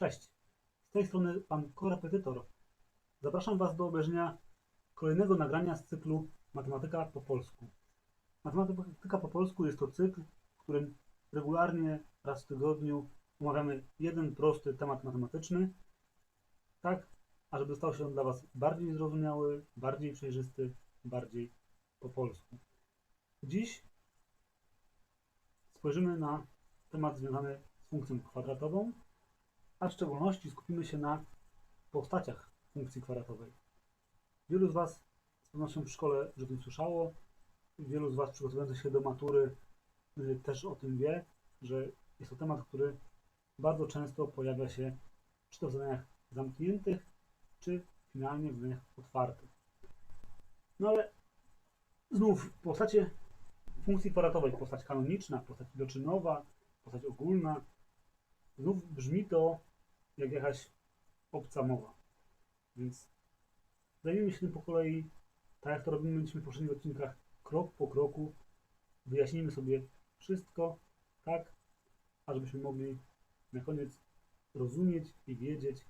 Cześć, z tej strony pan korepetytor. Zapraszam Was do obejrzenia kolejnego nagrania z cyklu Matematyka po polsku. Matematyka po polsku jest to cykl, w którym regularnie raz w tygodniu omawiamy jeden prosty temat matematyczny, tak, ażeby stał się on dla Was bardziej zrozumiały, bardziej przejrzysty, bardziej po polsku. Dziś spojrzymy na temat związany z funkcją kwadratową, a w szczególności skupimy się na postaciach funkcji kwadratowej. Wielu z Was z pewnością w szkole już o tym słyszało, wielu z Was przygotowujących się do matury y, też o tym wie, że jest to temat, który bardzo często pojawia się czy to w zadaniach zamkniętych, czy finalnie w zadaniach otwartych. No ale znów postacie funkcji kwadratowej, postać kanoniczna, postać iloczynowa, postać ogólna, znów brzmi to jak jakaś obca mowa. Więc zajmiemy się tym po kolei, tak jak to robimy w poprzednich odcinkach, krok po kroku. Wyjaśnimy sobie wszystko, tak, ażebyśmy mogli na koniec rozumieć i wiedzieć,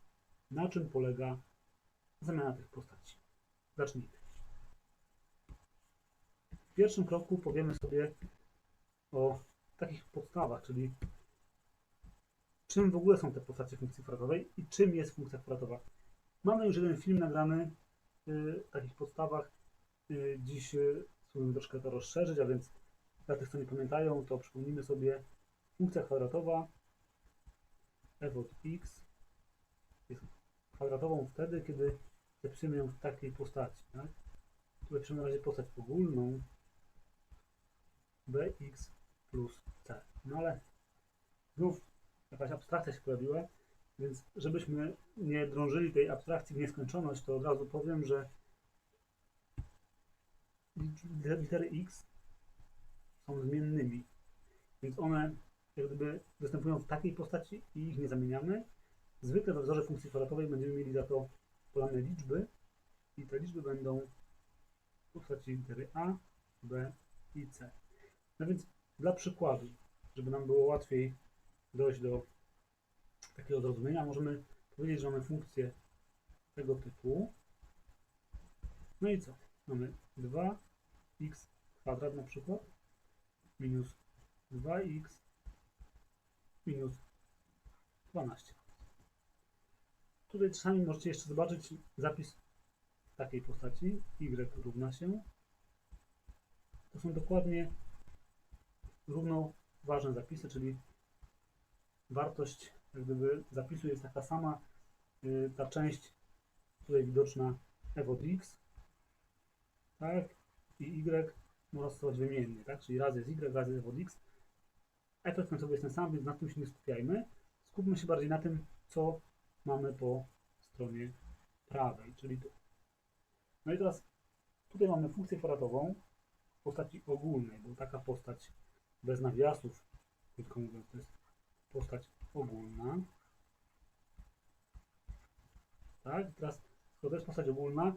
na czym polega zamiana tych postaci. Zacznijmy. W pierwszym kroku powiemy sobie o takich podstawach, czyli czym w ogóle są te postacie funkcji kwadratowej i czym jest funkcja kwadratowa. Mamy już jeden film nagrany y, w takich podstawach. Y, dziś y, spróbujemy troszkę to rozszerzyć, a więc dla tych, co nie pamiętają, to przypomnijmy sobie funkcja kwadratowa f od x jest kwadratową wtedy, kiedy zapisujemy ją w takiej postaci. Tak? Tu zapiszemy na razie postać ogólną bx plus c. No ale znów jakaś abstrakcja się pojawiła, więc żebyśmy nie drążyli tej abstrakcji w nieskończoność, to od razu powiem, że litery x są zmiennymi, więc one jak gdyby występują w takiej postaci i ich nie zamieniamy. Zwykle we wzorze funkcji kwadratowej będziemy mieli za to podane liczby i te liczby będą w postaci litery a, b i c. No więc dla przykładu, żeby nam było łatwiej dojść do takiego zrozumienia, możemy powiedzieć, że mamy funkcję tego typu. No i co? Mamy 2x kwadrat na przykład minus 2x minus 12. Tutaj czasami możecie jeszcze zobaczyć zapis w takiej postaci y równa się. To są dokładnie równoważne zapisy, czyli wartość gdyby zapisu jest taka sama. Y, ta część tutaj widoczna f od x, tak, i y można stosować wymiennie, tak, czyli raz jest y, raz jest f od x. Efekt końcowy jest ten sam, więc na tym się nie skupiajmy. Skupmy się bardziej na tym, co mamy po stronie prawej, czyli tu. No i teraz tutaj mamy funkcję kwadratową w postaci ogólnej, bo taka postać bez nawiasów, krótko mówiąc, to jest postać ogólna. Tak, teraz skoro to jest postać ogólna,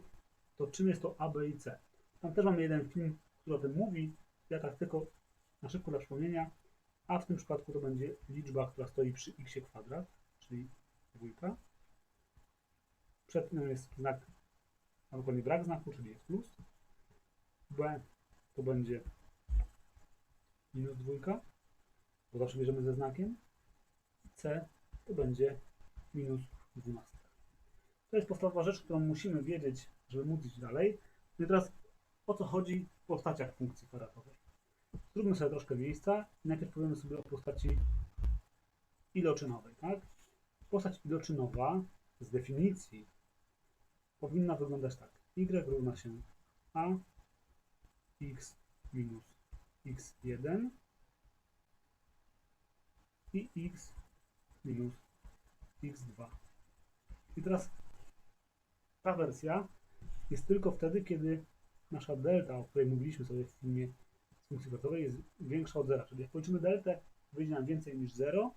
to czym jest to A, B i C? Tam też mamy jeden film, który o tym mówi. Ja tak tylko na szybko dla przypomnienia. A w tym przypadku to będzie liczba, która stoi przy x kwadrat, czyli dwójka. Przed nią jest znak, a dokładnie brak znaku, czyli jest plus. B to będzie minus dwójka, bo zawsze bierzemy ze znakiem. C to będzie minus 12. To jest podstawowa rzecz, którą musimy wiedzieć, żeby móc iść dalej. No I teraz o co chodzi w postaciach funkcji kwadratowej. Zróbmy sobie troszkę miejsca najpierw powiemy sobie o postaci iloczynowej. Tak? Postać iloczynowa z definicji powinna wyglądać tak. y równa się a x minus x1 i x minus x2. I teraz ta wersja jest tylko wtedy, kiedy nasza delta, o której mówiliśmy sobie w filmie z funkcji kwadratowej, jest większa od zera. Czyli jak policzymy deltę, wyjdzie nam więcej niż 0,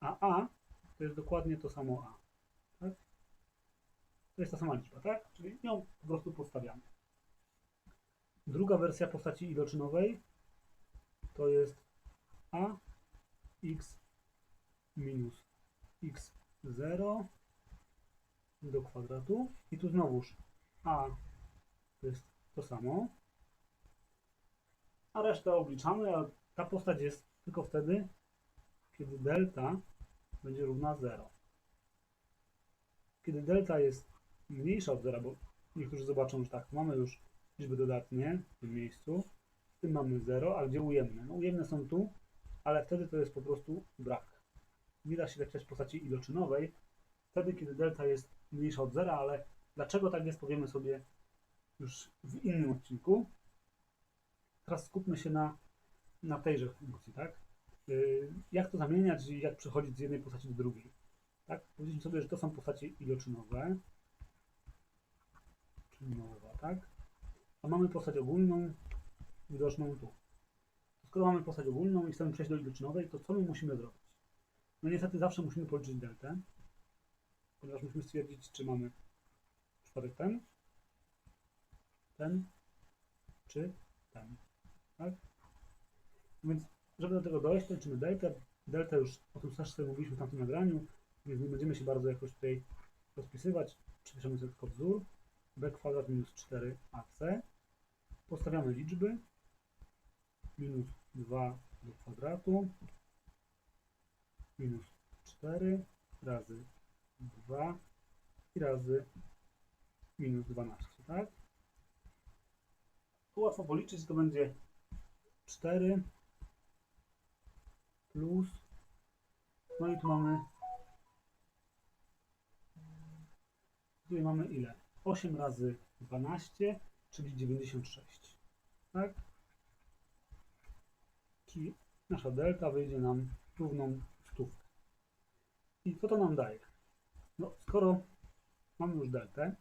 a a to jest dokładnie to samo a. Tak? To jest ta sama liczba, tak? Czyli ją po prostu podstawiamy. Druga wersja postaci iloczynowej to jest a x minus 0 do kwadratu i tu znowuż a to jest to samo, a resztę obliczamy, a ta postać jest tylko wtedy, kiedy delta będzie równa 0. Kiedy delta jest mniejsza od 0, bo niektórzy zobaczą, że tak, mamy już liczby dodatnie w tym miejscu, w tym mamy 0, a gdzie ujemne? No ujemne są tu, ale wtedy to jest po prostu brak. Nie da się napisać w postaci iloczynowej, wtedy kiedy delta jest mniejsza od 0, ale dlaczego tak jest, powiemy sobie już w innym odcinku. Teraz skupmy się na, na tejże funkcji, tak? Yy, Jak to zamieniać i jak przechodzić z jednej postaci do drugiej. Tak? Powiedzieliśmy sobie, że to są postacie iloczynowe. Czynowa, tak? A mamy postać ogólną, widoczną tu. Skoro mamy postać ogólną i chcemy przejść do iloczynowej, to co my musimy zrobić? No niestety zawsze musimy policzyć deltę, ponieważ musimy stwierdzić, czy mamy przypadek ten, ten, czy ten. Tak? No Więc, żeby do tego dojść, to liczymy deltę. Deltę już o tym też sobie mówiliśmy w tamtym nagraniu, więc nie będziemy się bardzo jakoś tutaj rozpisywać. Przepiszemy sobie tylko wzór. b kwadrat minus 4ac. Postawiamy liczby. Minus 2 do kwadratu. Minus 4 razy 2 i razy minus 12, tak? Tu łatwo policzyć, to będzie 4 plus, no i tu mamy, tutaj mamy ile? 8 razy 12, czyli 96, tak? Czyli nasza delta wyjdzie nam równą. I co to nam daje? No, skoro mamy już deltę,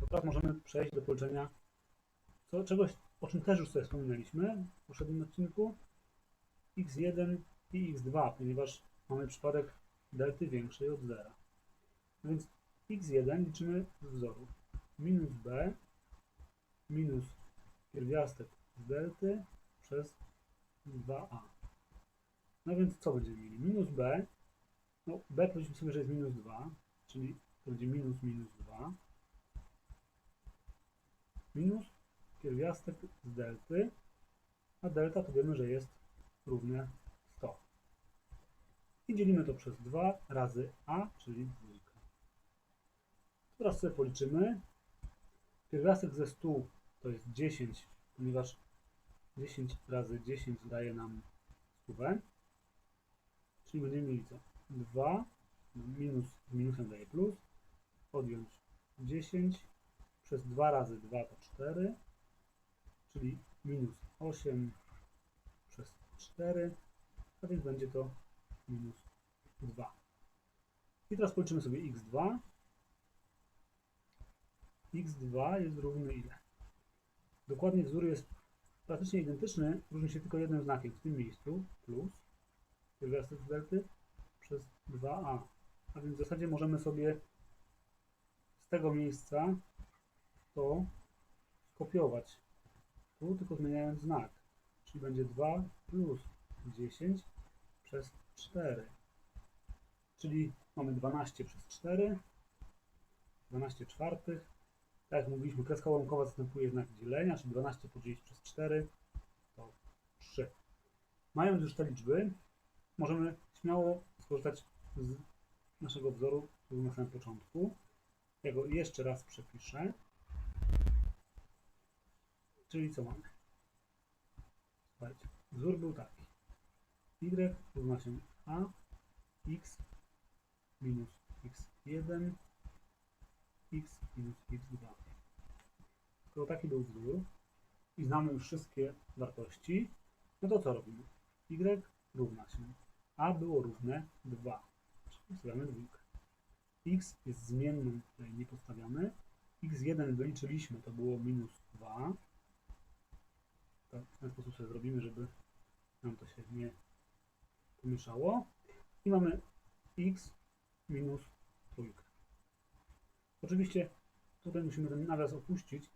to teraz możemy przejść do policzenia co, czegoś, o czym też już sobie wspominaliśmy w poprzednim odcinku, x1 i x2, ponieważ mamy przypadek delty większej od 0. No więc x1 liczymy z wzoru. Minus b minus pierwiastek z delty przez 2a. No więc co będziemy mieli? Minus b, no b powiedzmy sobie, że jest minus 2, czyli to będzie minus minus 2, minus pierwiastek z delty, a delta to wiemy, że jest równe 100. I dzielimy to przez 2 razy a, czyli 2. Teraz sobie policzymy. Pierwiastek ze 100 to jest 10, ponieważ 10 razy 10 daje nam 100. Czyli będziemy mieli co? 2 minus z minusem daje plus, odjąć 10 przez 2 razy 2 to 4, czyli minus 8 przez 4, a więc będzie to minus 2. I teraz policzymy sobie x2. x2 jest równy ile? Dokładnie wzór jest praktycznie identyczny, różni się tylko jednym znakiem w tym miejscu, plus pierwiastek delty przez 2a. A więc w zasadzie możemy sobie z tego miejsca to skopiować tu, tylko zmieniając znak. Czyli będzie 2 plus 10 przez 4. Czyli mamy 12 przez 4, 12 czwartych. Tak jak mówiliśmy, kreska łamkowa zastępuje znak dzielenia, czyli 12 podzielić przez 4 to 3. Mając już te liczby, możemy śmiało skorzystać z naszego wzoru, który był na samym początku. Ja go jeszcze raz przepiszę. Czyli co mamy? Słuchajcie, wzór był taki. y równa się a x minus x1 x minus x2. Skoro taki był wzór i znamy już wszystkie wartości, no to co robimy? y równa się było równe 2, czyli stawiamy dwójkę. x jest zmienną, której nie postawiamy. x1 wyliczyliśmy, to było minus 2. To w ten sposób sobie zrobimy, żeby nam to się nie pomieszało. I mamy x minus trójkę. Oczywiście tutaj musimy ten nawias opuścić.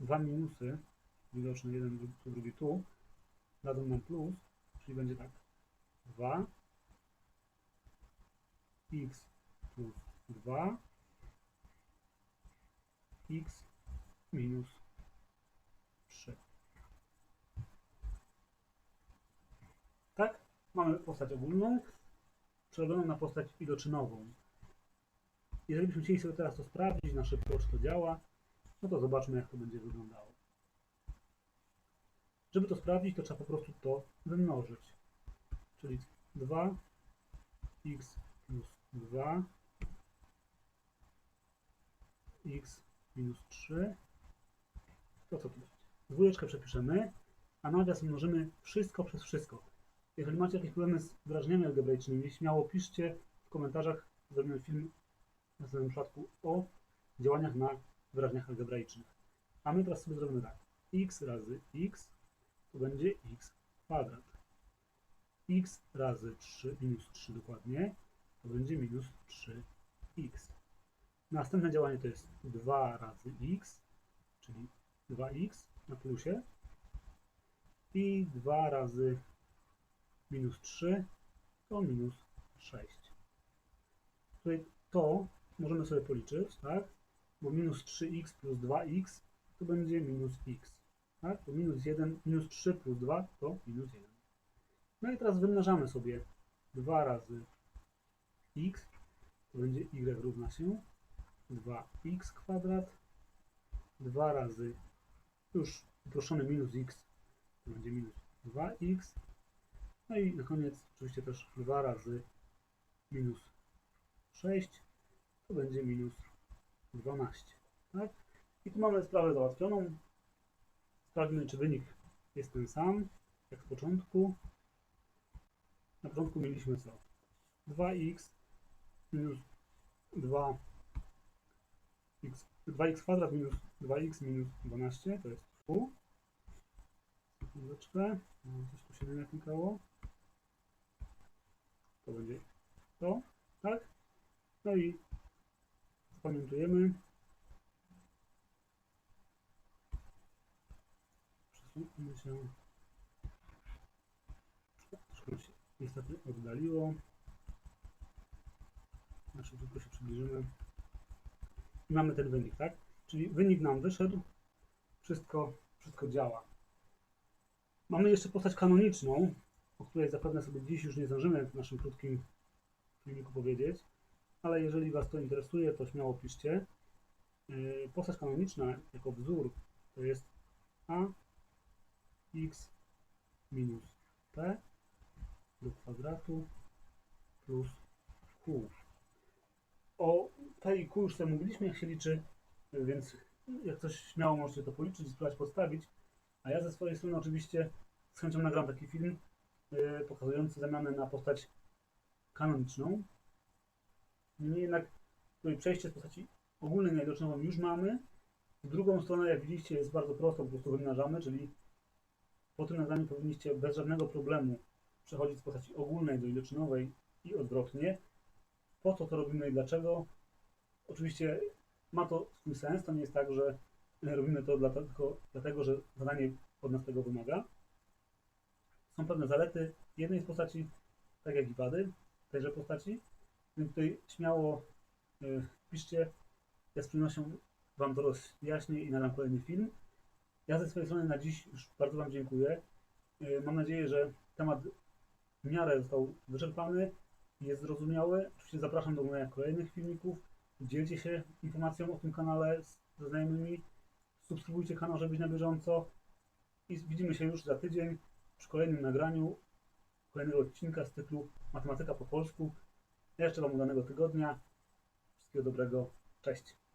Dwa minusy, widoczne jeden, tu, drugi tu, dadzą nam plus, czyli będzie tak 2 x plus 2 x minus 3. Tak? Mamy postać ogólną przerobioną na postać iloczynową. Jeżeli byśmy chcieli sobie teraz to sprawdzić na szybko, czy to działa, no to zobaczmy, jak to będzie wyglądało. Żeby to sprawdzić, to trzeba po prostu to wymnożyć. Czyli 2 x plus 2 x minus 3 to co tu będzie? Dwójeczkę przepiszemy, a nawias mnożymy wszystko przez wszystko. Jeżeli macie jakieś problemy z wyrażeniami algebraicznymi, śmiało piszcie w komentarzach. Zrobimy film w tym przypadku o działaniach na wyrażeniach algebraicznych. A my teraz sobie zrobimy tak. x razy x to będzie x kwadrat. x razy 3 minus 3 dokładnie to będzie minus 3x. Następne działanie to jest 2 razy x, czyli 2x na plusie i 2 razy minus 3 to minus 6. Tutaj to możemy sobie policzyć, tak? Bo minus 3x plus 2x to będzie minus x. Tak? To minus 1, minus 3 plus 2 to minus 1. No i teraz wymnażamy sobie 2 razy x, to będzie y równa się 2x kwadrat, 2 razy już uproszczony minus x, to będzie minus 2x, no i na koniec oczywiście też 2 razy minus 6 to będzie minus 12. Tak? I tu mamy sprawę załatwioną. Sprawdźmy, czy wynik jest ten sam, jak z początku. Na początku mieliśmy co? 2x minus 2 x, 2x kwadrat minus 2x minus 12 to jest. Sekundeczkę. No, Coś tu się nie naklikało. To będzie to, tak? No i zapamiętujemy. Przesuńmy się. Troszkę się niestety oddaliło. Szybko się przybliżymy. I mamy ten wynik, tak? Czyli wynik nam wyszedł. Wszystko, wszystko działa. Mamy jeszcze postać kanoniczną, o której zapewne sobie dziś już nie zdążymy w naszym krótkim filmiku powiedzieć, ale jeżeli Was to interesuje, to śmiało piszcie. Yy, Postać kanoniczna jako wzór to jest a x minus p do kwadratu plus q. O p i q mówiliśmy, jak się liczy, więc jak coś śmiało możecie to policzyć, spróbować podstawić. A ja ze swojej strony oczywiście z chęcią nagram taki film yy, pokazujący zamianę na postać kanoniczną. Niemniej jednak tutaj przejście z postaci ogólnej na iloczynową już mamy. W drugą stronę, jak widzicie, jest bardzo prosto, po prostu wymnażamy, czyli po tym nagraniu powinniście bez żadnego problemu przechodzić z postaci ogólnej do iloczynowej i odwrotnie. Po co to robimy i dlaczego? Oczywiście ma to swój sens, to nie jest tak, że robimy to tylko dlatego, że zadanie od nas tego wymaga. Są pewne zalety jednej z postaci, tak jak i wady tejże postaci. Więc tutaj śmiało y, piszcie. Ja z przyjemnością Wam to rozjaśnię i nagram kolejny film. Ja ze swojej strony na dziś już bardzo Wam dziękuję. Y, mam nadzieję, że temat w miarę został wyczerpany i jest zrozumiały. Oczywiście zapraszam do oglądania kolejnych filmików. Dzielcie się informacją o tym kanale ze znajomymi. Subskrybujcie kanał, żeby być na bieżąco. I widzimy się już za tydzień przy kolejnym nagraniu kolejnego odcinka z cyklu Matematyka po polsku. Jeszcze Wam udanego tygodnia. Wszystkiego dobrego. Cześć.